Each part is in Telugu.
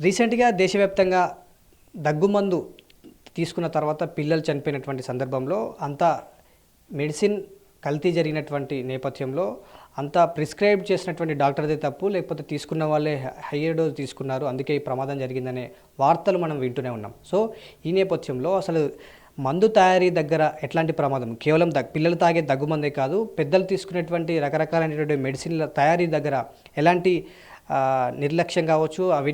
రీసెంట్గా దేశవ్యాప్తంగా దగ్గుమందు తీసుకున్న తర్వాత పిల్లలు చనిపోయినటువంటి సందర్భంలో అంతా మెడిసిన్ కల్తీ జరిగినటువంటి నేపథ్యంలో అంతా ప్రిస్క్రైబ్ చేసినటువంటి డాక్టర్దే తప్పు లేకపోతే తీసుకున్న వాళ్ళే హయ్యర్ డోస్ తీసుకున్నారు. అందుకే ఈ ప్రమాదం జరిగిందనే వార్తలు మనం వింటూనే ఉన్నాం. సో ఈ నేపథ్యంలో అసలు మందు తయారీ దగ్గర ఎట్లాంటి ప్రమాదం? కేవలం దగ్ పిల్లలు తాగే దగ్గుమందే కాదు పెద్దలు తీసుకునేటువంటి రకరకాలైనటువంటి మెడిసిన్ల తయారీ దగ్గర ఎలాంటి నిర్లక్ష్యం కావచ్చు అవి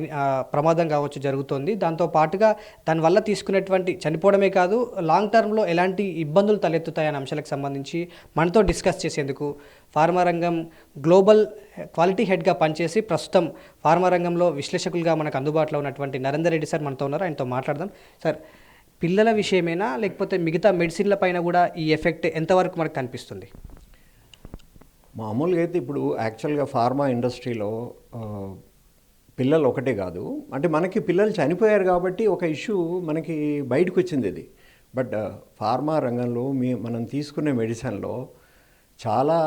ప్రమాదం కావచ్చు జరుగుతుంది. దాంతో పాటుగా దానివల్ల తీసుకునేటువంటి చనిపోవడమే కాదు లాంగ్ టర్మ్లో ఎలాంటి ఇబ్బందులు తలెత్తుతాయనే అంశాలకు సంబంధించి మనతో డిస్కస్ చేసేందుకు ఫార్మా రంగం గ్లోబల్ క్వాలిటీ హెడ్గా పనిచేసి ప్రస్తుతం ఫార్మా రంగంలో విశ్లేషకులుగా మనకు అందుబాటులో ఉన్నటువంటి నరేందర్ రెడ్డి సార్ మనతో ఉన్నారు. ఆయనతో మాట్లాడదాం. సార్ పిల్లల విషయమేనా లేకపోతే మిగతా మెడిసిన్ల పైన కూడా ఈ ఎఫెక్ట్ ఎంతవరకు మనకు కనిపిస్తుంది? మామూలుగా అయితే ఇప్పుడు యాక్చువల్గా ఫార్మా ఇండస్ట్రీలో పిల్లలు ఒకటే కాదు. అంటే మనకి పిల్లలు చనిపోయారు కాబట్టి ఒక ఇష్యూ మనకి బయటకు వచ్చింది ఇది. బట్ ఫార్మా రంగంలో మీ మనం తీసుకునే మెడిసిన్లో చాలా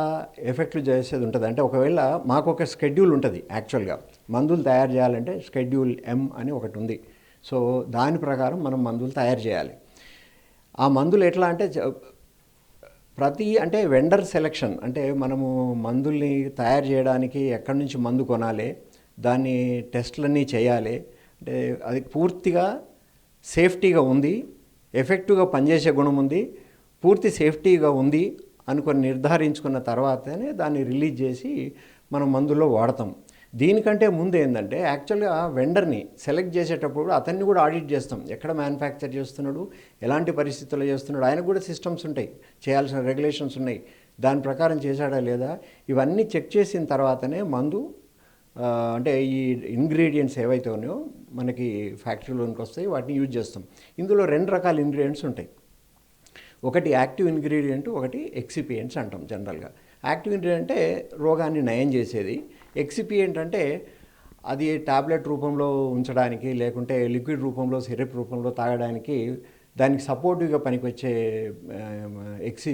ఎఫెక్ట్లు చేసేది ఉంటుంది. అంటే ఒకవేళ మాకు ఒక స్కెడ్యూల్ ఉంటుంది యాక్చువల్గా మందులు తయారు చేయాలంటే స్కెడ్యూల్ ఎం అని ఒకటి ఉంది. సో దాని ప్రకారం మనం మందులు తయారు చేయాలి. ఆ మందులు ఎట్లా అంటే ప్రతి అంటే వెండర్ సెలెక్షన్ అంటే మనము మందుల్ని తయారు చేయడానికి ఎక్కడి నుంచి మందు కొనాలి దాన్ని టెస్ట్లన్నీ చేయాలి. అంటే అది పూర్తిగా సేఫ్టీగా ఉంది ఎఫెక్టివ్గా పనిచేసే గుణం ఉంది పూర్తి సేఫ్టీగా ఉంది అనుకొని నిర్ధారించుకున్న తర్వాతనే దాన్ని రిలీజ్ చేసి మనం మందులో వాడతాం. దీనికంటే ముందు ఏంటంటే యాక్చువల్గా వెండర్ని సెలెక్ట్ చేసేటప్పుడు అతన్ని కూడా ఆడిట్ చేస్తాం. ఎక్కడ మ్యానుఫ్యాక్చర్ చేస్తున్నాడు ఎలాంటి పరిస్థితుల్లో చేస్తున్నాడు ఆయనకు కూడా సిస్టమ్స్ ఉంటాయి. చేయాల్సిన రెగ్యులేషన్స్ ఉన్నాయి. దాని ప్రకారం చేశాడా లేదా? ఇవన్నీ చెక్ చేసిన తర్వాతనే మందు అంటే ఈ ఇంగ్రీడియంట్స్ ఏవైతే ఉన్నాయో మనకి ఫ్యాక్టరీలోనికి వస్తాయి వాటిని యూజ్ చేస్తాం. ఇందులో రెండు రకాల ఇంగ్రీడియంట్స్ ఉంటాయి. ఒకటి యాక్టివ్ ఇంగ్రీడియంట్ ఒకటి ఎక్సిపియంట్స్ అంటాం జనరల్గా యాక్టివ్ ఇంగ్రీడియంట్ అంటే రోగాన్ని నయం చేసేది. ఎక్సిపియంట్ అంటే అది టాబ్లెట్ రూపంలో ఉంచడానికి లేకుంటే లిక్విడ్ రూపంలో సిరప్ రూపంలో తాగడానికి దానికి సపోర్టివ్గా పనికొచ్చే ఎక్సి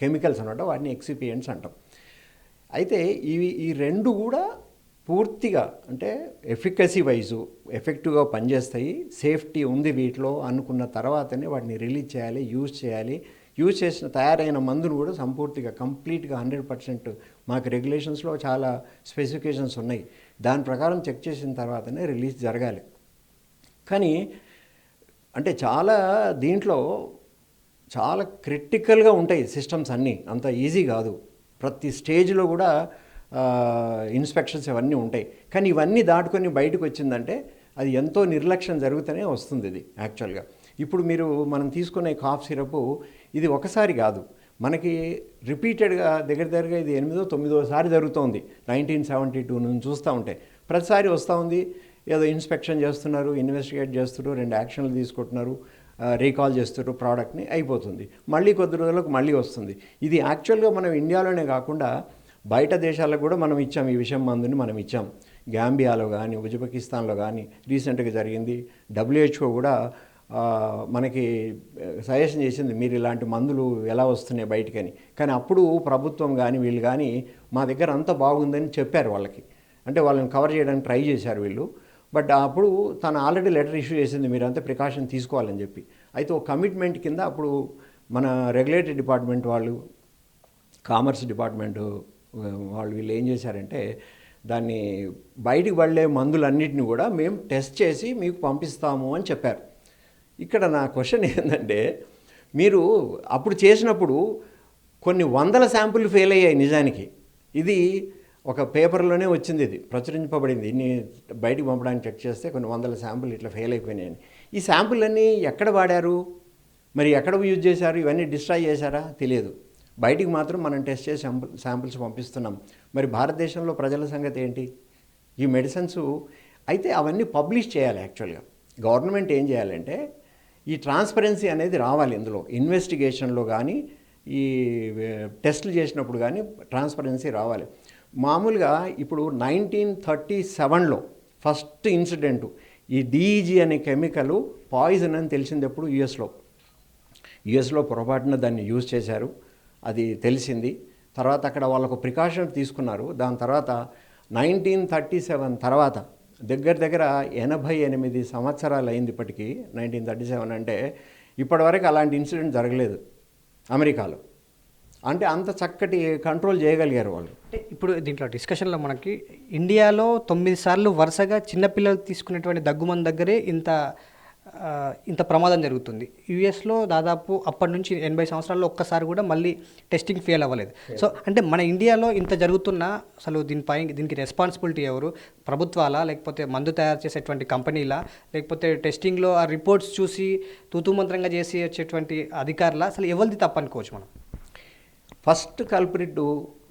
కెమికల్స్ అనమాట వాటిని ఎక్సిపియంట్స్ అంటాం. అయితే ఇవి ఈ రెండు కూడా పూర్తిగా అంటే ఎఫికసీ వైజు ఎఫెక్టివ్గా పనిచేస్తాయి. సేఫ్టీ ఉంది వీటిలో అనుకున్న తర్వాతనే వాటిని రిలీజ్ చేయాలి యూజ్ చేయాలి. యూజ్ చేసిన తయారైన మందును కూడా సంపూర్తిగా కంప్లీట్గా హండ్రెడ్ పర్సెంట్ మాకు రెగ్యులేషన్స్లో చాలా స్పెసిఫికేషన్స్ ఉన్నాయి. దాని ప్రకారం చెక్ చేసిన తర్వాతనే రిలీజ్ జరగాలి. కానీ అంటే చాలా దీంట్లో చాలా క్రిటికల్గా ఉంటాయి సిస్టమ్స్ అన్నీ. అంత ఈజీ కాదు. ప్రతి స్టేజ్లో కూడా ఇన్స్పెక్షన్స్ ఇవన్నీ ఉంటాయి. కానీ ఇవన్నీ దాటుకొని బయటకు వచ్చిందంటే అది ఎంతో నిర్లక్ష్యం జరుగుతూనే వస్తుంది ఇది యాక్చువల్గా. ఇప్పుడు మీరు మనం తీసుకునే కాఫ్ సిరప్ ఇది ఒకసారి కాదు. మనకి రిపీటెడ్గా దగ్గర దగ్గరగా ఇది ఎనిమిదో తొమ్మిదోసారి జరుగుతోంది. నైన్టీన్ సెవెంటీ టూ నుంచి చూస్తూ ఉంటే. ప్రతిసారి వస్తూ ఉంది. ఏదో ఇన్స్పెక్షన్ చేస్తున్నారు ఇన్వెస్టిగేట్ చేస్తున్నారు రెండు యాక్షన్లు తీసుకుంటున్నారు రీకాల్ చేస్తున్నారు ప్రోడక్ట్ని అయిపోతుంది. మళ్ళీ కొద్ది రోజులకు మళ్ళీ వస్తుంది. ఇది యాక్చువల్గా మనం ఇండియాలోనే కాకుండా బయట దేశాలకు కూడా మనం ఇచ్చాం. ఈ విషయం మందుని మనం ఇచ్చాం. గాంబియాలో కానీ ఉజ్బెకిస్తాన్లో కానీ రీసెంట్గా జరిగింది. డబ్ల్యూహెచ్ఓ కూడా మనకి సజెషన్ చేసింది మీరు ఇలాంటి మందులు ఎలా వస్తున్నాయి బయటకని. కానీ అప్పుడు ప్రభుత్వం కానీ వీళ్ళు కానీ మా దగ్గర అంతా బాగుందని చెప్పారు వాళ్ళకి. అంటే వాళ్ళని కవర్ చేయడానికి ట్రై చేశారు వీళ్ళు. బట్ అప్పుడు తను ఆల్రెడీ లెటర్ ఇష్యూ చేసింది మీరంతా ప్రికాషన్ తీసుకోవాలని చెప్పి. అయితే ఒక కమిట్మెంట్ కింద అప్పుడు మన రెగ్యులేటరీ డిపార్ట్మెంట్ వాళ్ళు కామర్స్ డిపార్ట్మెంట్ వాళ్ళు వీళ్ళు ఏం చేశారంటే దాన్ని బయటికి పడలే మందులన్నిటిని కూడా మేము టెస్ట్ చేసి మీకు పంపిస్తాము అని చెప్పారు. ఇక్కడ నా క్వశ్చన్ ఏంటంటే మీరు అప్పుడు చేసినప్పుడు కొన్ని వందల శాంపుల్ ఫెయిల్ అయ్యాయి నిజానికి. ఇది ఒక పేపర్లోనే వచ్చింది ఇది ప్రచురింపబడింది ఇన్ని బయటికి పంపడానికి చెక్ చేస్తే కొన్ని వందల శాంపుల్ ఇట్లా ఫెయిల్ అయిపోయినాయని. ఈ శాంపుల్ అన్నీ ఎక్కడ వాడారు? మరి ఎక్కడ యూజ్ చేశారు? ఇవన్నీ డిస్ట్రాయ్ చేశారా? తెలియదు. బయటికి మాత్రం మనం టెస్ట్ చేసి శాంపుల్ శాంపుల్స్ పంపిస్తున్నాం. మరి భారతదేశంలో ప్రజల సంగతి ఏంటి? ఈ మెడిసిన్స్ అయితే అవన్నీ పబ్లిష్ చేయాలి యాక్చువల్గా. గవర్నమెంట్ ఏం చేయాలంటే ఈ ట్రాన్స్పరెన్సీ అనేది రావాలి ఇందులో. ఇన్వెస్టిగేషన్లో కానీ ఈ టెస్టులు చేసినప్పుడు కానీ ట్రాన్స్పరెన్సీ రావాలి. మామూలుగా ఇప్పుడు నైన్టీన్ థర్టీ సెవెన్లో ఫస్ట్ ఇన్సిడెంట్ ఈ డీజీ అనే కెమికల్ పాయిజన్ అని తెలిసింది ఎప్పుడు యుఎస్లో. యుఎస్లో పొరపాటున దాన్ని యూజ్ చేశారు. అది తెలిసింది. తర్వాత అక్కడ వాళ్ళకు ప్రికాషన్ తీసుకున్నారు. దాని తర్వాత నైన్టీన్ థర్టీ సెవెన్ తర్వాత దగ్గర దగ్గర ఎనభై ఎనిమిది సంవత్సరాలు అయింది ఇప్పటికీ నైన్టీన్ థర్టీ సెవెన్ అంటే ఇప్పటివరకు అలాంటి ఇన్సిడెంట్ జరగలేదు అమెరికాలో. అంటే అంత చక్కటి కంట్రోల్ చేయగలిగారు వాళ్ళు. అంటే ఇప్పుడు దీంట్లో డిస్కషన్లో మనకి ఇండియాలో తొమ్మిది సార్లు వరుసగా చిన్నపిల్లలు తీసుకునేటువంటి దగ్గుమంది దగ్గరే ఇంత ఇంత ప్రమాదం జరుగుతుంది. యుఎస్లో దాదాపు అప్పటి నుంచి ఎనభై సంవత్సరాల్లో ఒక్కసారి కూడా మళ్ళీ టెస్టింగ్ ఫెయిల్ అవ్వలేదు. సో అంటే మన ఇండియాలో ఇంత జరుగుతున్నా అసలు దీనిపై దీనికి రెస్పాన్సిబిలిటీ ఎవరు? ప్రభుత్వాలా లేకపోతే మందు తయారు చేసేటువంటి కంపెనీలా లేకపోతే టెస్టింగ్లో ఆ రిపోర్ట్స్ చూసి తూతుమంత్రంగా చేసి వచ్చేటువంటి అధికారులా అసలు ఎవరిది తప్పనుకోవచ్చు మనం? ఫస్ట్ కల్ప్రిట్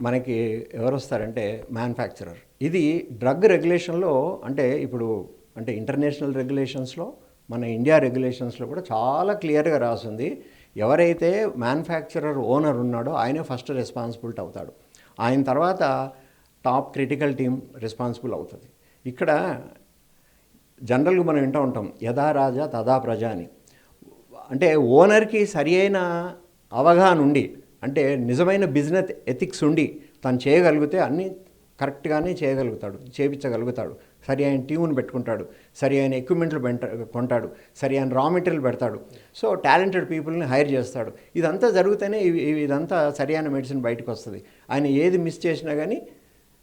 మనకి ఎవరు వస్తారంటే మ్యానుఫ్యాక్చరర్. ఇది డ్రగ్ రెగ్యులేషన్లో అంటే ఇప్పుడు అంటే ఇంటర్నేషనల్ రెగ్యులేషన్స్లో మన ఇండియా రెగ్యులేషన్స్లో కూడా చాలా క్లియర్గా రాసింది. ఎవరైతే మ్యానుఫ్యాక్చరర్ ఓనర్ ఉన్నాడో ఆయనే ఫస్ట్ రెస్పాన్సిబిలిటీ అవుతాడు. ఆయన తర్వాత టాప్ క్రిటికల్ టీం రెస్పాన్సిబుల్ అవుతుంది. ఇక్కడ జనరల్గా మనం వింటూ ఉంటాం యథా రాజా తదా ప్రజ అని. అంటే ఓనర్కి సరి అయిన అవగాహన ఉండి అంటే నిజమైన బిజినెస్ ఎథిక్స్ ఉండి తను చేయగలిగితే అన్నీ కరెక్ట్గానే చేయగలుగుతాడు చేపించగలుగుతాడు. సరి అయిన టీముని పెట్టుకుంటాడు సరి అయిన ఎక్విప్మెంట్లు పెంట కొంటాడు సరి అయిన రా మెటీరియల్ పెడతాడు. సో టాలెంటెడ్ పీపుల్ని హైర్ చేస్తాడు. ఇదంతా జరిగితేనే ఇదంతా సరి అయిన మెడిసిన్ బయటకు వస్తుంది ఆయన ఏది మిస్ చేసినా కానీ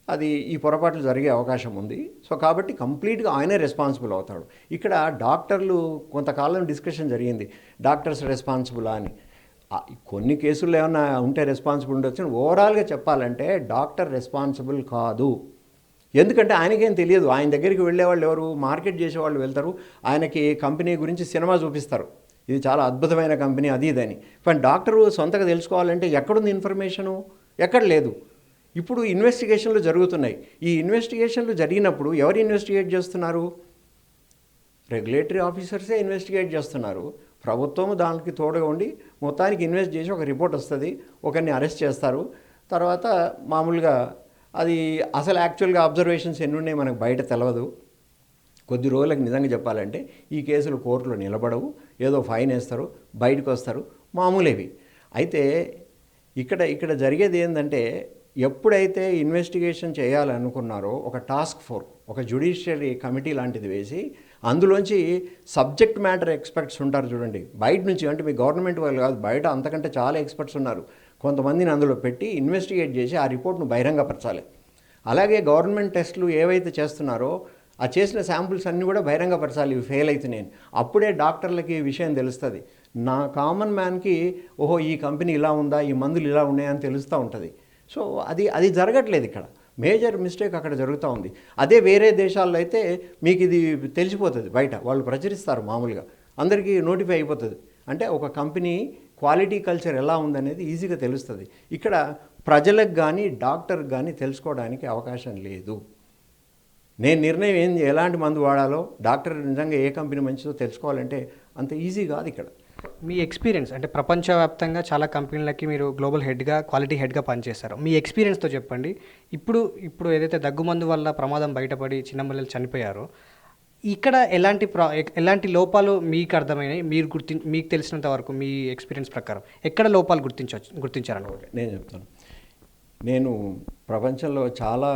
అది ఈ పొరపాట్లు జరిగే అవకాశం ఉంది. సో కాబట్టి కంప్లీట్గా ఆయనే రెస్పాన్సిబుల్ అవుతాడు. ఇక్కడ డాక్టర్లు కొంతకాలం డిస్కషన్ జరిగింది. డాక్టర్స్ రెస్పాన్సిబులా అని. కొన్ని కేసుల్లో ఏమైనా ఉంటే రెస్పాన్సిబుల్ ఉండొచ్చు ఓవరాల్గా చెప్పాలంటే డాక్టర్ రెస్పాన్సిబుల్ కాదు. ఎందుకంటే ఆయనకేం తెలియదు. ఆయన దగ్గరికి వెళ్ళేవాళ్ళు ఎవరు? మార్కెట్ చేసేవాళ్ళు వెళ్తారు. ఆయనకి కంపెనీ గురించి సినిమా చూపిస్తారు. ఇది చాలా అద్భుతమైన కంపెనీ అది ఇదని. కానీ డాక్టరు సొంతగా తెలుసుకోవాలంటే ఎక్కడుంది ఇన్ఫర్మేషను ఎక్కడ లేదు. ఇప్పుడు ఇన్వెస్టిగేషన్లు జరుగుతున్నాయి. ఈ ఇన్వెస్టిగేషన్లు జరిగినప్పుడు ఎవరు ఇన్వెస్టిగేట్ చేస్తున్నారు? రెగ్యులేటరీ ఆఫీసర్సే ఇన్వెస్టిగేట్ చేస్తున్నారు. ప్రభుత్వం దానికి తోడుగా ఉండి మొత్తానికి ఇన్వెస్ట్ చేసి ఒక రిపోర్ట్ వస్తుంది. ఒకరిని అరెస్ట్ చేస్తారు. తర్వాత మామూలుగా అది అసలు యాక్చువల్గా అబ్జర్వేషన్స్ ఎన్ని ఉన్నాయి మనకు బయట తెలియదు కొద్ది రోజులకు నిజంగా చెప్పాలంటే ఈ కేసులు కోర్టులో నిలబడవు. ఏదో ఫైన్ వేస్తారు బయటకు వస్తారు. మామూలేవి. అయితే ఇక్కడ ఇక్కడ జరిగేది ఏంటంటే ఎప్పుడైతే ఇన్వెస్టిగేషన్ చేయాలనుకున్నారో ఒక టాస్క్ ఫోర్స్ ఒక జ్యుడిషియరీ కమిటీ లాంటిది వేసి అందులోంచి సబ్జెక్ట్ మ్యాటర్ ఎక్స్పర్ట్స్ ఉంటారు చూడండి. బయట నుంచి అంటే మీ గవర్నమెంట్ వాళ్ళు కాదు బయట అంతకంటే చాలా ఎక్స్పర్ట్స్ ఉన్నారు. కొంతమందిని అందులో పెట్టి ఇన్వెస్టిగేట్ చేసి ఆ రిపోర్ట్ను బహిరంగపరచాలి. అలాగే గవర్నమెంట్ టెస్టులు ఏవైతే చేస్తున్నారో ఆ చేసిన శాంపుల్స్ అన్నీ కూడా బహిరంగపరచాలి. ఇవి ఫెయిల్ అవుతున్నాయని అప్పుడే డాక్టర్లకి ఈ విషయం తెలుస్తుంది. నా కామన్ మ్యాన్కి ఓహో ఈ కంపెనీ ఇలా ఉందా ఈ మందులు ఇలా ఉన్నాయని తెలుస్తూ ఉంటుంది. సో అది అది జరగట్లేదు ఇక్కడ. మేజర్ మిస్టేక్ అక్కడ జరుగుతూ ఉంది. అదే వేరే దేశాల్లో అయితే మీకు ఇది తెలిసిపోతుంది బయట. వాళ్ళు ప్రచురిస్తారు మామూలుగా. అందరికీ నోటిఫై అయిపోతుంది. అంటే ఒక కంపెనీ క్వాలిటీ కల్చర్ ఎలా ఉందనేది ఈజీగా తెలుస్తుంది. ఇక్కడ ప్రజలకు కానీ డాక్టర్కి కానీ తెలుసుకోవడానికి అవకాశం లేదు. నేను నిర్ణయం ఏం ఎలాంటి మందు వాడాలో డాక్టర్ నిజంగా ఏ కంపెనీ మంచిదో తెలుసుకోవాలంటే అంత ఈజీ కాదు ఇక్కడ. మీ ఎక్స్పీరియన్స్ అంటే ప్రపంచవ్యాప్తంగా చాలా కంపెనీలకి మీరు గ్లోబల్ హెడ్గా క్వాలిటీ హెడ్గా పనిచేస్తారు మీ ఎక్స్పీరియన్స్తో చెప్పండి. ఇప్పుడు ఇప్పుడు ఏదైతే దగ్గుమందు వల్ల ప్రమాదం బయటపడి చిన్నపిల్లలు చనిపోయారో ఇక్కడ ఎలాంటి ప్రా ఎలాంటి లోపాలు మీకు అర్థమైనాయి? మీరు గుర్తి మీకు తెలిసినంత వరకు మీ ఎక్స్పీరియన్స్ ప్రకారం. ఎక్కడ లోపాలు గుర్తించవచ్చు గుర్తించారనుకోండి నేను చెప్తాను. నేను ప్రపంచంలో చాలా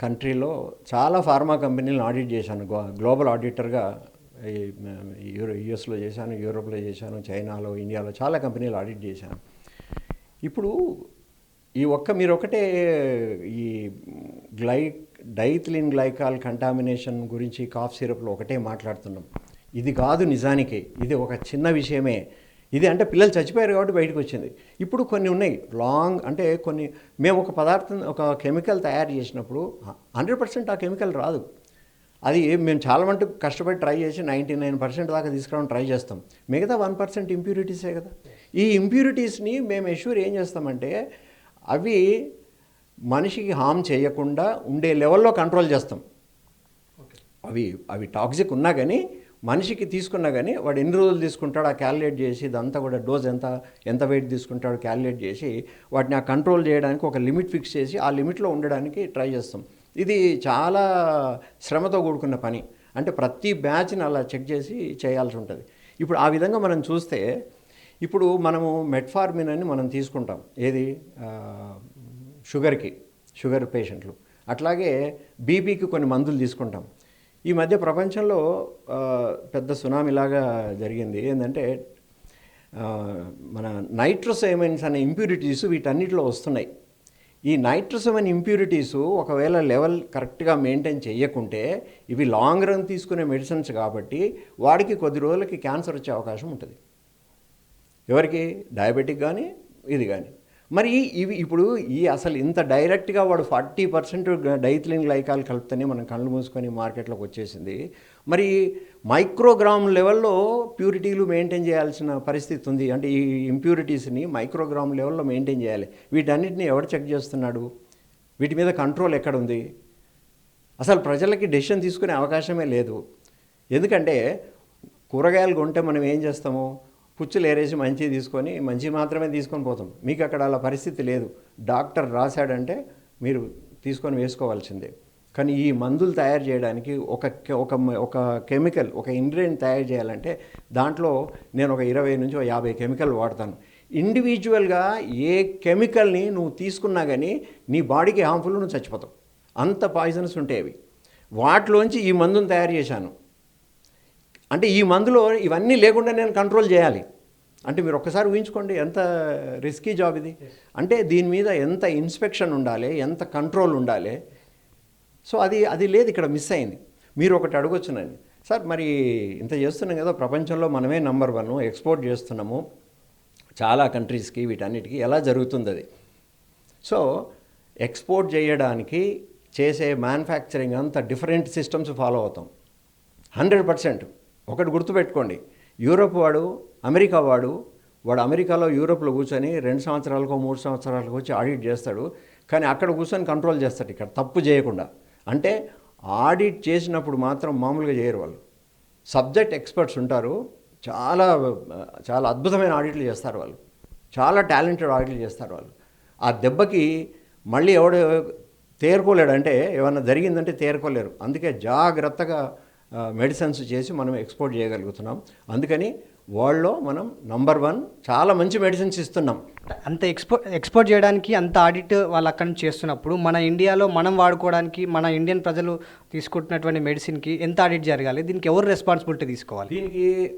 కంట్రీలో చాలా ఫార్మా కంపెనీలను ఆడిట్ చేశాను. గ్లోబల్ ఆడిటర్గా యూరో యూఎస్లో చేశాను యూరోప్లో చేశాను చైనాలో ఇండియాలో చాలా కంపెనీలు ఆడిట్ చేశాను. ఇప్పుడు ఈ ఒక్క మీరు ఒకటే ఈ గ్లై డైథ్లిన్ గ్లైకాల్ కంటామినేషన్ గురించి కాఫ్ సిరప్లో ఒకటే మాట్లాడుతున్నాం. ఇది కాదు నిజానికి ఇది ఒక చిన్న విషయమే. ఇది అంటే పిల్లలు చచ్చిపోయారు కాబట్టి బయటకు వచ్చింది. ఇప్పుడు కొన్ని ఉన్నాయి లాంగ్ అంటే కొన్ని మేము ఒక పదార్థం ఒక కెమికల్ తయారు చేసినప్పుడు హండ్రెడ్ పర్సెంట్ ఆ కెమికల్ రాదు. అది మేము చాలా మటుకు కష్టపడి ట్రై చేసి నైంటీ నైన్ పర్సెంట్ దాకా తీసుకురావడం ట్రై చేస్తాం. మిగతా వన్ పర్సెంట్ ఇంప్యూరిటీసే కదా. ఈ ఇంప్యూరిటీస్ని మేము ఎష్యూర్ ఏం చేస్తామంటే అవి మనిషికి హామ్ చేయకుండా ఉండే లెవెల్లో కంట్రోల్ చేస్తాం. అవి అవి టాక్సిక్ ఉన్నా కానీ మనిషికి తీసుకున్నా కానీ వాడు ఎన్ని రోజులు తీసుకుంటాడు ఆ క్యాలిక్యులేట్ చేసి ఇదంతా కూడా డోస్ ఎంత ఎంత వెయిట్ తీసుకుంటాడు క్యాలిక్యులేట్ చేసి వాటిని ఆ కంట్రోల్ చేయడానికి ఒక లిమిట్ ఫిక్స్ చేసి ఆ లిమిట్లో ఉండడానికి ట్రై చేస్తాం. ఇది చాలా శ్రమతో కూడుకున్న పని. అంటే ప్రతి బ్యాచ్ని అలా చెక్ చేసి చేయాల్సి ఉంటుంది. ఇప్పుడు ఆ విధంగా మనం చూస్తే ఇప్పుడు మనము మెట్ఫార్మిన్ అని మనం తీసుకుంటాం. ఏది? షుగర్కి షుగర్ పేషెంట్లు. అట్లాగే బీపీకి కొన్ని మందులు తీసుకుంటాం. ఈ మధ్య ప్రపంచంలో పెద్ద సునామీలాగా జరిగింది. ఏంటంటే మన నైట్రోసైమైన్స్ అనే ఇంప్యూరిటీస్ వీటన్నిటిలో వస్తున్నాయి. ఈ నైట్రోసైమైన్ ఇంప్యూరిటీస్ ఒకవేళ లెవెల్ కరెక్ట్గా మెయింటైన్ చేయకుంటే ఇవి లాంగ్ రన్ తీసుకునే మెడిసిన్స్ కాబట్టి వాడికి కొద్ది రోజులకి క్యాన్సర్ వచ్చే అవకాశం ఉంటుంది. ఎవరికి? డయాబెటిక్ కానీ ఇది కానీ మరి ఇవి ఇప్పుడు ఈ అసలు ఇంత డైరెక్ట్గా వాడు ఫార్టీ పర్సెంట్ డైథిలిన్ లైకాలు కలిపితేనే మనం కళ్ళు మూసుకొని మార్కెట్లోకి వచ్చేసింది. మరి మైక్రోగ్రామ్ లెవెల్లో ప్యూరిటీలు మెయింటైన్ చేయాల్సిన పరిస్థితి ఉంది. అంటే ఈ ఇంప్యూరిటీస్ని మైక్రోగ్రామ్ లెవెల్లో మెయింటైన్ చేయాలి. వీటన్నిటిని ఎవరు చెక్ చేస్తున్నాడు? వీటి మీద కంట్రోల్ ఎక్కడ ఉంది? అసలు ప్రజలకి డెసిషన్ తీసుకునే అవకాశమే లేదు. ఎందుకంటే కూరగాయలు కొంటే మనం ఏం చేస్తాము? పుచ్చులు ఏరేసి మంచి తీసుకొని మంచి మాత్రమే తీసుకొని పోతాం. మీకు అక్కడ అలా పరిస్థితి లేదు. డాక్టర్ రాశాడంటే మీరు తీసుకొని వేసుకోవాల్సిందే. కానీ ఈ మందులు తయారు చేయడానికి ఒక ఒక ఒక కెమికల్ ఒక ఇంగ్రీడియంట్ తయారు చేయాలంటే దాంట్లో నేను ఒక ఇరవై నుంచి ఒక యాభై కెమికల్ వాడతాను. ఇండివిజువల్గా ఏ కెమికల్ని నువ్వు తీసుకున్నా కానీ నీ బాడీకి హార్మ్ఫుల్ నువ్వు చచ్చిపోతావు. అంత పాయిజన్స్ ఉంటాయి అవి. వాటిలోంచి ఈ మందును తయారు చేశాను. అంటే ఈ మందులో ఇవన్నీ లేకుండా నేను కంట్రోల్ చేయాలి. అంటే మీరు ఒక్కసారి ఊహించుకోండి ఎంత రిస్కీ జాబ్ ఇది. అంటే దీని మీద ఎంత ఇన్స్పెక్షన్ ఉండాలి ఎంత కంట్రోల్ ఉండాలి సో అది అది లేదు ఇక్కడ మిస్ అయింది. మీరు ఒకటి అడగొచ్చునండి. సార్ మరి ఇంత చేస్తున్నాం కదా ప్రపంచంలో మనమే నంబర్ వన్ ఎక్స్పోర్ట్ చేస్తున్నాము. చాలా కంట్రీస్కి వీటన్నిటికీ ఎలా జరుగుతుంది అది సో ఎక్స్పోర్ట్ చేయడానికి చేసే మ్యానుఫ్యాక్చరింగ్ అంతా డిఫరెంట్ సిస్టమ్స్ ఫాలో అవుతాం. హండ్రెడ్ పర్సెంట్ ఒకటి గుర్తుపెట్టుకోండి. యూరోప్ వాడు అమెరికా వాడు వాడు అమెరికాలో యూరోప్లో కూర్చొని రెండు సంవత్సరాలకో మూడు సంవత్సరాలకు వచ్చి ఆడిట్ చేస్తాడు. కానీ అక్కడ కూర్చొని కంట్రోల్ చేస్తాడు ఇక్కడ తప్పు చేయకుండా. అంటే ఆడిట్ చేసినప్పుడు మాత్రం మామూలుగా చేయరు వాళ్ళు. సబ్జెక్ట్ ఎక్స్పర్ట్స్ ఉంటారు. చాలా చాలా అద్భుతమైన ఆడిట్లు చేస్తారు వాళ్ళు. చాలా టాలెంటెడ్ ఆడిట్లు చేస్తారు వాళ్ళు. ఆ దెబ్బకి మళ్ళీ ఎవడు తేరుకోలేడు అంటే ఏమన్నా జరిగిందంటే తేరుకోలేరు. అందుకే జాగ్రత్తగా మెడిసిన్స్ చేసి మనం ఎక్స్పోర్ట్ చేయగలుగుతున్నాం. అందుకని వరల్డ్లో మనం నంబర్ వన్ చాలా మంచి మెడిసిన్స్ ఇస్తున్నాం. అంత ఎక్స్పోర్ట్ ఎక్స్పోర్ట్ చేయడానికి అంత ఆడిట్ వాళ్ళు అక్కడి నుంచి చేస్తున్నప్పుడు మన ఇండియాలో మనం వాడుకోవడానికి మన ఇండియన్ ప్రజలు తీసుకుంటున్నటువంటి మెడిసిన్కి ఎంత ఆడిట్ జరగాలి? దీనికి ఎవరు రెస్పాన్సిబిలిటీ తీసుకోవాలి? దీనికి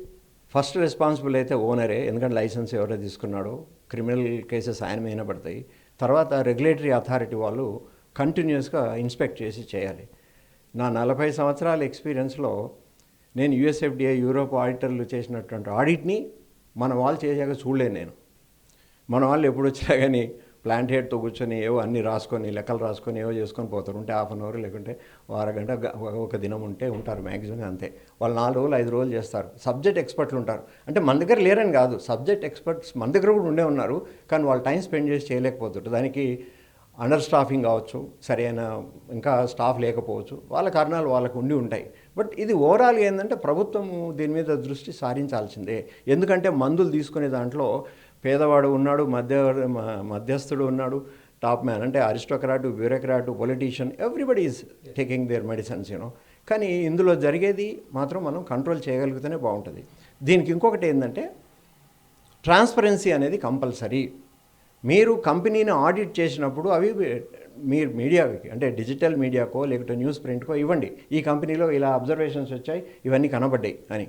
ఫస్ట్ రెస్పాన్సిబుల్ అయితే ఓనరే ఎందుకంటే లైసెన్స్ ఎవరో తీసుకున్నాడో. క్రిమినల్ కేసెస్ ఆయన మీద పడతాయి. తర్వాత రెగ్యులేటరీ అథారిటీ వాళ్ళు కంటిన్యూస్గా ఇన్స్పెక్ట్ చేసి చేయాలి. నా నలభై సంవత్సరాల ఎక్స్పీరియన్స్లో నేను యుఎస్ఎఫ్డిఐ యూరోప్ ఆడిటర్లు చేసినటువంటి ఆడిట్ని మన వాళ్ళు చేశాక చూడలేను నేను. మన వాళ్ళు ఎప్పుడు వచ్చినా కానీ ప్లాంట్ హెడ్తో కూర్చొని ఏవో అన్ని రాసుకొని లెక్కలు రాసుకొని ఏవో చేసుకొని పోతారు. ఉంటే హాఫ్ అన్ అవర్ లేకుంటే వారగంట అరగంట ఒక దినం ఉంటే ఉంటారు మ్యాక్సిమం అంతే. వాళ్ళు నాలుగు రోజులు ఐదు రోజులు చేస్తారు. సబ్జెక్ట్ ఎక్స్పర్ట్లు ఉంటారు. అంటే మన దగ్గర లేరని కాదు. సబ్జెక్ట్ ఎక్స్పర్ట్స్ మన దగ్గర కూడా ఉండే ఉన్నారు. కానీ వాళ్ళు టైం స్పెండ్ చేసి చేయలేకపోతుంటారు దానికి అండర్ స్టాఫింగ్ కావచ్చు సరైన ఇంకా స్టాఫ్ లేకపోవచ్చు వాళ్ళ కారణాలు వాళ్ళకు ఉండి ఉంటాయి. బట్ ఇది ఓవరాల్ ఏంటంటే ప్రభుత్వం దీని మీద దృష్టి సారించాల్సిందే. ఎందుకంటే మందులు తీసుకునే దాంట్లో పేదవాడు ఉన్నాడు మధ్య మధ్యస్థుడు ఉన్నాడు టాప్ మ్యాన్ అంటే aristocrat bureaucrat politician everybody is taking their medicines you know కానీ ఇందులో జరిగేది మాత్రం మనం కంట్రోల్ చేయగలిగితేనే బాగుంటుంది. దీనికి ఇంకొకటి ఏంటంటే ట్రాన్స్పరెన్సీ అనేది కంపల్సరీ. మీరు కంపెనీని ఆడిట్ చేసినప్పుడు అవి మీరు మీడియాకి అంటే డిజిటల్ మీడియాకో లేకపోతే న్యూస్ ప్రింట్కో ఇవ్వండి. ఈ కంపెనీలో ఇలా అబ్జర్వేషన్స్ వచ్చాయి ఇవన్నీ కనబడ్డాయి అని.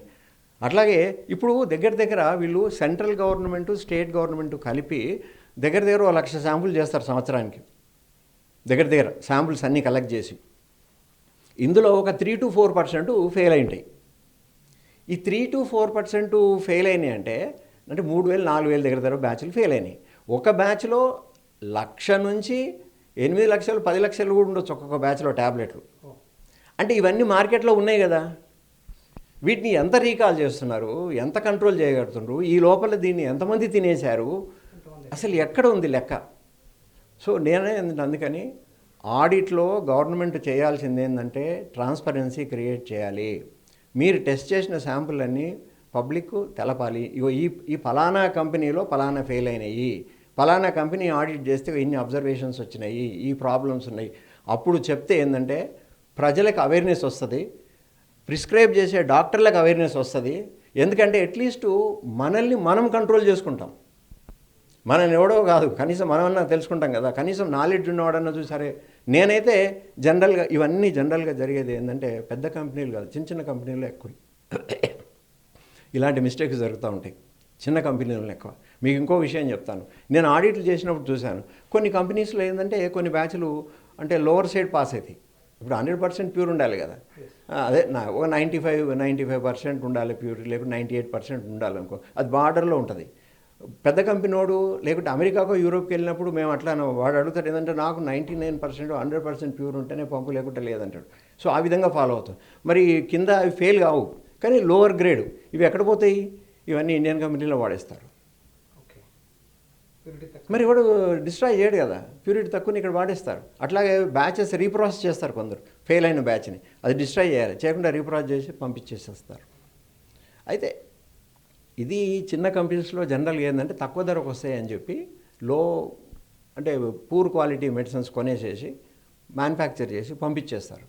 అట్లాగే ఇప్పుడు దగ్గర దగ్గర వీళ్ళు సెంట్రల్ గవర్నమెంట్ స్టేట్ గవర్నమెంట్ కలిపి దగ్గర దగ్గర ఒక లక్ష శాంపుల్ చేస్తారు సంవత్సరానికి. దగ్గర దగ్గర శాంపుల్స్ అన్నీ కలెక్ట్ చేసి. ఇందులో ఒక three to four percent fail అయింటాయి ఈ three to four percent fail అయినాయి అంటే అంటే మూడు వేలు నాలుగు వేల దగ్గర దగ్గర బ్యాచ్లు ఫెయిల్ అయినాయి. ఒక బ్యాచ్లో లక్ష నుంచి ఎనిమిది లక్షలు పది లక్షలు కూడా ఉండొచ్చు ఒక్కొక్క బ్యాచ్లో ట్యాబ్లెట్లు అంటే ఇవన్నీ మార్కెట్లో ఉన్నాయి కదా. వీటిని ఎంత రీకాల్ చేస్తున్నారు? ఎంత కంట్రోల్ చేయగలుగుతున్నారు? ఈ లోపల దీన్ని ఎంతమంది తినేశారు? అసలు ఎక్కడ ఉంది లెక్క? సో నేనే అందుకని ఆడిట్లో గవర్నమెంట్ చేయాల్సింది ఏంటంటే ట్రాన్స్పరెన్సీ క్రియేట్ చేయాలి. మీరు టెస్ట్ చేసిన శాంపుల్ అన్నీ పబ్లిక్ తెలపాలి. ఇగో ఈ ఈ ఫలానా కంపెనీలో ఫలానా ఫెయిల్ అయినాయి. ఫలానా కంపెనీ ఆడిట్ చేస్తే ఇన్ని అబ్జర్వేషన్స్ వచ్చినాయి ఈ ప్రాబ్లమ్స్ ఉన్నాయి. అప్పుడు చెప్తే ఏంటంటే ప్రజలకు అవేర్నెస్ వస్తుంది. ప్రిస్క్రైబ్ చేసే డాక్టర్లకు అవేర్నెస్ వస్తుంది. ఎందుకంటే అట్లీస్ట్ మనల్ని మనం కంట్రోల్ చేసుకుంటాం. మనల్ని ఎవడో కాదు కనీసం మనమన్నా తెలుసుకుంటాం కదా. కనీసం నాలెడ్జ్ ఉన్నవాడన్నా చూసి సరే నేనైతే జనరల్గా ఇవన్నీ జనరల్గా జరిగేది ఏంటంటే పెద్ద కంపెనీలు కాదు చిన్న చిన్న కంపెనీలు ఎక్కువ. ఇలాంటి మిస్టేక్స్ జరుగుతూ ఉంటాయి. చిన్న కంపెనీలు ఎక్కువ మీకు ఇంకో విషయం చెప్తాను. నేను ఆడిట్లు చేసినప్పుడు చూశాను. కొన్ని కంపెనీస్లో ఏంటంటే కొన్ని బ్యాచ్లు అంటే లోవర్ సైడ్ పాస్ అవుతాయి ఇప్పుడు హండ్రెడ్ పర్సెంట్ ప్యూర్ ఉండాలి కదా. అదే నా ఒక ninety five ninety five percent ఉండాలి ప్యూర్ లేకుంటే నైంటీ ఎయిట్ పర్సెంట్ ఉండాలి అనుకో. అది బార్డర్లో ఉంటుంది. పెద్ద కంపెనీ వాడు లేకుంటే అమెరికాకో యూరోప్కి వెళ్ళినప్పుడు మేము అట్లా వాడు అడుగుతాడు ఏంటంటే నాకు ninety nine percent hundred percent pure ఉంటేనే పంపు లేకుంటే లేదంటాడు. సో ఆ విధంగా ఫాలో అవుతాం. మరి కింద అవి ఫెయిల్ కావు. కానీ లోవర్ గ్రేడ్. ఇవి ఎక్కడ పోతాయి? ఇవన్నీ ఇండియన్ కంపెనీలో వాడేస్తారు. ఓకే. మరి వాడు డిస్ట్రాయ్ చేయడు కదా. ప్యూరిటీ తక్కువని ఇక్కడ వాడేస్తారు. అట్లాగే బ్యాచెస్ రీప్రాసెస్ చేస్తారు కొందరు. ఫెయిల్ అయిన బ్యాచ్ని. అది డిస్ట్రాయ్ చేయాలి. చేయకుండా రీప్రాసెస్ చేసి పంపించేసేస్తారు. అయితే ఇది చిన్న కంపెనీస్లో జనరల్గా ఏంటంటే తక్కువ ధరకు వస్తాయి అని చెప్పి లో అంటే పూర్ క్వాలిటీ మెడిసిన్స్ కొనేసేసి మ్యానుఫ్యాక్చర్ చేసి పంపించేస్తారు.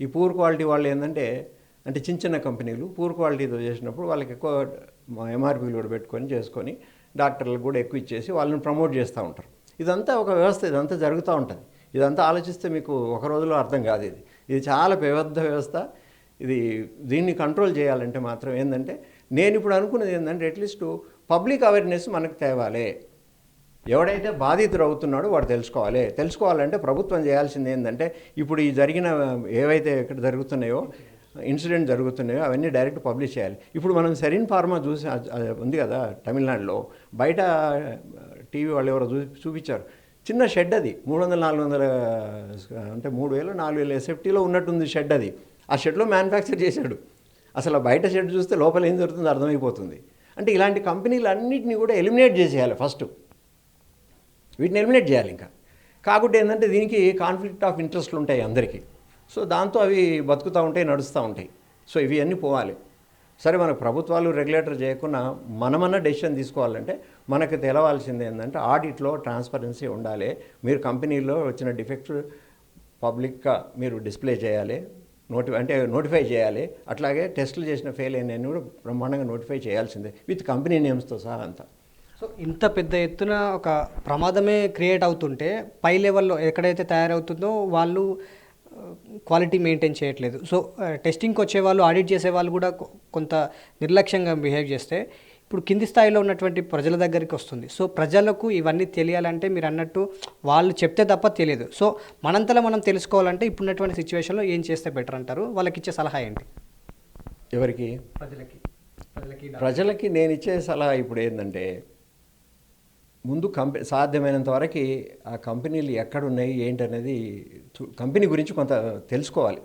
ఈ పూర్ క్వాలిటీ వాళ్ళు ఏంటంటే అంటే చిన్న చిన్న కంపెనీలు పూర్ క్వాలిటీతో చేసినప్పుడు వాళ్ళకి ఎక్కువ ఎంఆర్పీలు కూడా పెట్టుకొని చేసుకొని డాక్టర్లకు కూడా ఎక్కువ ఇచ్చేసి వాళ్ళని ప్రమోట్ చేస్తూ ఉంటారు. ఇదంతా ఒక వ్యవస్థ ఇదంతా జరుగుతూ ఉంటుంది. ఇదంతా ఆలోచిస్తే మీకు ఒక రోజులో అర్థం కాదు ఇది. ఇది చాలా పెద్ద వ్యవస్థ. ఇది దీన్ని కంట్రోల్ చేయాలంటే మాత్రం ఏంటంటే నేను ఇప్పుడు అనుకున్నది ఏంటంటే అట్లీస్ట్ పబ్లిక్ అవేర్నెస్ మనకు తేవాలి. ఎవడైతే బాధితుడు అవుతున్నాడో వాడు తెలుసుకోవాలి. తెలుసుకోవాలంటే ప్రభుత్వం చేయాల్సింది ఏంటంటే ఇప్పుడు ఈ జరిగిన ఏవైతే ఇక్కడ జరుగుతున్నాయో ఇన్సిడెంట్ జరుగుతున్నాయో అవన్నీ డైరెక్ట్ పబ్లిష్ చేయాలి. ఇప్పుడు మనం సెరిన్ ఫార్మా చూసి ఉంది కదా తమిళనాడులో బయట టీవీ వాళ్ళు ఎవరో చూ చూపించారు. చిన్న షెడ్ అది మూడు వందల నాలుగు వందల అంటే మూడు వేలు నాలుగు వేలు ఎస్ఎఫ్టీలో ఉన్నట్టుంది షెడ్ అది. ఆ షెడ్లో మ్యానుఫ్యాక్చర్ చేశాడు. అసలు బయట షెడ్ చూస్తే లోపల ఏం జరుగుతుందో అర్థమైపోతుంది. అంటే ఇలాంటి కంపెనీలు అన్నింటినీ కూడా ఎలిమినేట్ చేసేయాలి ఫస్ట్. వీటిని ఎలిమినేట్ చేయాలి ఇంకా. కాకుంటే ఏంటంటే దీనికి కాన్ఫ్లిక్ట్ ఆఫ్ ఇంట్రెస్ట్లు ఉంటాయి అందరికీ. సో దాంతో అవి బతుకుతూ ఉంటాయి నడుస్తూ ఉంటాయి. సో ఇవి అన్నీ పోవాలి. సరే మన ప్రభుత్వాలు రెగ్యులేటర్ చేయకుండా మనమన్నా డెసిషన్ తీసుకోవాలంటే మనకు తెలవాల్సింది ఏంటంటే ఆడిట్లో ట్రాన్స్పరెన్సీ ఉండాలి. మీరు కంపెనీలో వచ్చిన డిఫెక్ట్ పబ్లిక్గా మీరు డిస్ప్లే చేయాలి. నోటి అంటే నోటిఫై చేయాలి. అట్లాగే టెస్టులు చేసిన ఫెయిల్ అయిన కూడా బ్రహ్మాండంగా నోటిఫై చేయాల్సిందే విత్ కంపెనీ నేమ్స్తో సహా అంతా. సో ఇంత పెద్ద ఎత్తున ఒక ప్రమాదమే క్రియేట్ అవుతుంటే పై లెవెల్లో ఎక్కడైతే తయారవుతుందో వాళ్ళు క్వాలిటీ మెయింటైన్ చేయట్లేదు. సో టెస్టింగ్కి వచ్చే వాళ్ళు ఆడిట్ చేసే వాళ్ళు కూడా కొంత నిర్లక్ష్యంగా బిహేవ్ చేస్తే ఇప్పుడు కింది స్థాయిలో ఉన్నటువంటి ప్రజల దగ్గరికి వస్తుంది. సో ప్రజలకు ఇవన్నీ తెలియాలంటే మీరు అన్నట్టు వాళ్ళు చెప్తే తప్ప తెలియదు. సో మనంతలో మనం తెలుసుకోవాలంటే ఇప్పుడున్నటువంటి సిచ్యువేషన్లో ఏం చేస్తే బెటర్ అంటారు? వాళ్ళకి ఇచ్చే సలహా ఏంటి? ఎవరికి? ప్రజలకి. ప్రజలకి. ప్రజలకి నేను ఇచ్చే సలహా ఇప్పుడు ఏంటంటే ముందు కంపెనీ సాధ్యమైనంత వరకు ఆ కంపెనీలు ఎక్కడున్నాయి ఏంటనేది చూ- కంపెనీ గురించి కొంత తెలుసుకోవాలి.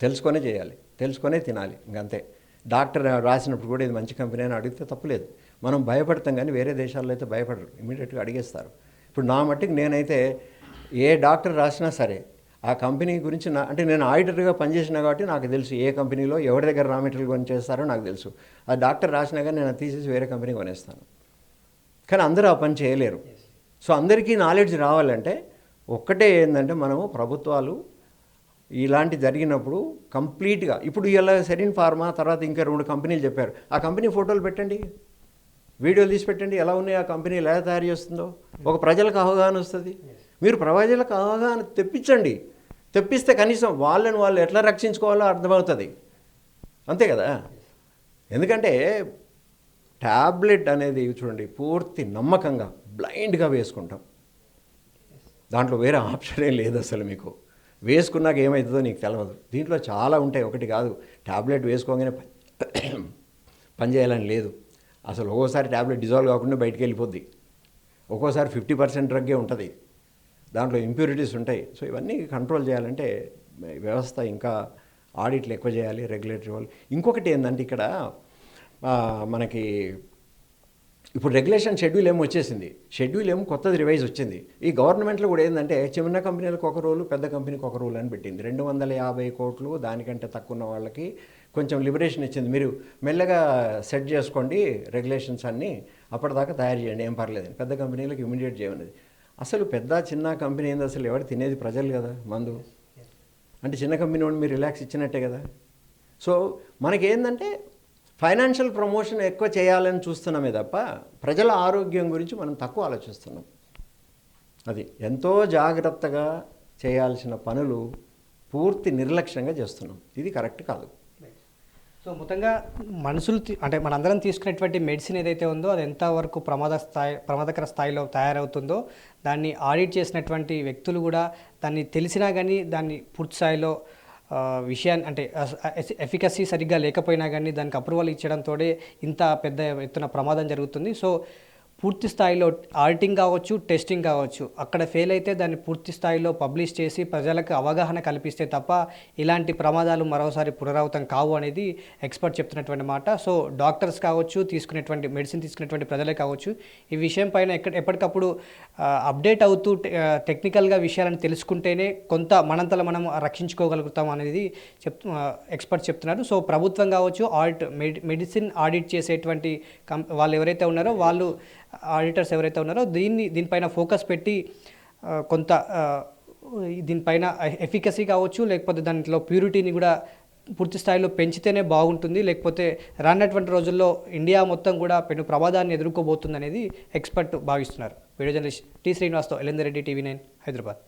తెలుసుకొనే చేయాలి. తెలుసుకొనే తినాలి. ఇంకంతే. డాక్టర్ రాసినప్పుడు కూడా ఇది మంచి కంపెనీ అని అడిగితే తప్పులేదు. మనం భయపడతాం కానీ వేరే దేశాల్లో అయితే భయపడరు. ఇమీడియట్గా అడిగేస్తారు. ఇప్పుడు నా మట్టికి నేనైతే ఏ డాక్టర్ రాసినా సరే ఆ కంపెనీ గురించి నా అంటే నేను ఆడిటర్గా పనిచేసిన కాబట్టి నాకు తెలుసు ఏ కంపెనీలో ఎవరి దగ్గర రా మెటీరియల్ కొని చేస్తారో నాకు తెలుసు. ఆ డాక్టర్ రాసినా కానీ నేను తీసేసి వేరే కంపెనీ కొనేస్తాను. కానీ అందరూ ఆ పని చేయలేరు. సో అందరికీ నాలెడ్జ్ రావాలంటే ఒక్కటే ఏంటంటే మనము ప్రభుత్వాలు ఇలాంటి జరిగినప్పుడు కంప్లీట్గా ఇప్పుడు ఇలా సెరిన్ ఫార్మా తర్వాత ఇంకా రెండు కంపెనీలు చెప్పారు. ఆ కంపెనీ ఫోటోలు పెట్టండి. వీడియోలు తీసి పెట్టండి. ఎలా ఉన్నాయి ఆ కంపెనీ ఎలా తయారు చేస్తుందో. ఒక ప్రజలకు అవగాహన వస్తుంది. మీరు ప్రజలకు అవగాహన తెప్పించండి. తెప్పిస్తే కనీసం వాళ్ళని వాళ్ళు ఎట్లా రక్షించుకోవాలో అర్థమవుతుంది. అంతే కదా? ఎందుకంటే ట్యాబ్లెట్ అనేది చూడండి పూర్తి నమ్మకంగా బ్లైండ్గా వేసుకుంటాం. దాంట్లో వేరే ఆప్షన్ ఏం లేదు అసలు మీకు. వేసుకున్నాక ఏమవుతుందో నీకు తెలియదు దీంట్లో చాలా ఉంటాయి. ఒకటి కాదు ట్యాబ్లెట్ వేసుకోగానే పని పనిచేయాలని లేదు. అసలు ఒక్కోసారి ట్యాబ్లెట్ డిజాల్వ్ కాకుండా బయటికి వెళ్ళిపోద్ది. ఒక్కోసారి ఫిఫ్టీ పర్సెంట్ డ్రగ్గే ఉంటుంది. దాంట్లో ఇంప్యూరిటీస్ ఉంటాయి. సో ఇవన్నీ కంట్రోల్ చేయాలంటే వ్యవస్థ ఇంకా ఆడిట్లు ఎక్కువ చేయాలి రెగ్యులేటరీ వాళ్ళు. ఇంకొకటి ఏంటంటే ఇక్కడ మనకి ఇప్పుడు రెగ్యులేషన్ షెడ్యూల్ ఏమో వచ్చేసింది. షెడ్యూల్ ఏమో కొత్తది రివైజ్ వచ్చింది. ఈ గవర్నమెంట్లో కూడా ఏంటంటే చిన్న కంపెనీలకు ఒక రూలు పెద్ద కంపెనీకి ఒక రూల్ అని పెట్టింది. రెండు వందల యాభై కోట్లు దానికంటే తక్కువ ఉన్న వాళ్ళకి కొంచెం లిబరేషన్ ఇచ్చింది. మీరు మెల్లగా సెట్ చేసుకోండి రెగ్యులేషన్స్ అన్నీ అప్పటిదాకా తయారు చేయండి. ఏం పర్లేదు. పెద్ద కంపెనీలకు ఇమీడియట్ చేయమన్నది. అసలు పెద్ద చిన్న కంపెనీ ఏంది అసలు? ఎవరు తినేది? ప్రజలు కదా మందు. అంటే చిన్న కంపెనీ వాడిని మీరు రిలాక్స్ ఇచ్చినట్టే కదా. సో మనకేందంటే ఫైనాన్షియల్ ప్రమోషన్ ఎక్కువ చేయాలని చూస్తున్నామే తప్ప ప్రజల ఆరోగ్యం గురించి మనం తక్కువ ఆలోచిస్తున్నాం. అది ఎంతో జాగ్రత్తగా చేయాల్సిన పనులు పూర్తి నిర్లక్ష్యంగా చేస్తున్నాం. ఇది కరెక్ట్ కాదు. సో మొత్తంగా మనుషులు అంటే మనందరం తీసుకునేటువంటి మెడిసిన్ ఏదైతే ఉందో అది ఎంతవరకు ప్రమాద స్థాయి ప్రమాదకర స్థాయిలో తయారవుతుందో దాన్ని ఆడిట్ చేసినటువంటి వ్యక్తులు కూడా దాన్ని తెలిసినా కానీ దాన్ని పూర్తి స్థాయిలో విషయాన్ని అంటే ఎఫికసీ సరిగ్గా లేకపోయినా కానీ దానికి అప్రూవల్ ఇచ్చడంతో ఇంత పెద్ద ఎత్తున ప్రమాదం జరుగుతుంది. సో పూర్తి స్థాయిలో ఆడిటింగ్ కావచ్చు టెస్టింగ్ కావచ్చు. అక్కడ ఫెయిల్ అయితే దాన్ని పూర్తి స్థాయిలో పబ్లిష్ చేసి ప్రజలకు అవగాహన కల్పిస్తే తప్ప ఇలాంటి ప్రమాదాలు మరోసారి పునరావృతం కావు అనేది ఎక్స్పర్ట్ చెప్తున్నటువంటి మాట. సో డాక్టర్స్ కావచ్చు తీసుకునేటువంటి మెడిసిన్ తీసుకునేటువంటి ప్రజలే కావచ్చు ఈ విషయం పైన ఎక్కడ ఎప్పటికప్పుడు అప్డేట్ అవుతూ టెక్నికల్గా విషయాలను తెలుసుకుంటేనే కొంత మనంతలో మనం రక్షించుకోగలుగుతాం అనేది చెప్ ఎక్స్పర్ట్ చెప్తున్నారు. సో ప్రభుత్వం కావచ్చు ఆడిట్ మెడిసిన్ ఆడిట్ చేసేటువంటి కం వాళ్ళు ఎవరైతే ఉన్నారో వాళ్ళు ఆడిటర్స్ ఎవరైతే ఉన్నారో దీన్ని దీనిపైన ఫోకస్ పెట్టి కొంత దీనిపైన ఎఫికసీ కావచ్చు లేకపోతే దాంట్లో ప్యూరిటీని కూడా పూర్తి స్థాయిలో పెంచితేనే బాగుంటుంది. లేకపోతే రానటువంటి రోజుల్లో ఇండియా మొత్తం కూడా పెను ప్రమాదాన్ని ఎదుర్కోబోతుంది అనేది ఎక్స్పర్ట్ భావిస్తున్నారు. వీడియో జర్నలిస్ట్ టి శ్రీనివాస్తో ఎలిందర్ రెడ్డి టీవీ నైన్ హైదరాబాద్.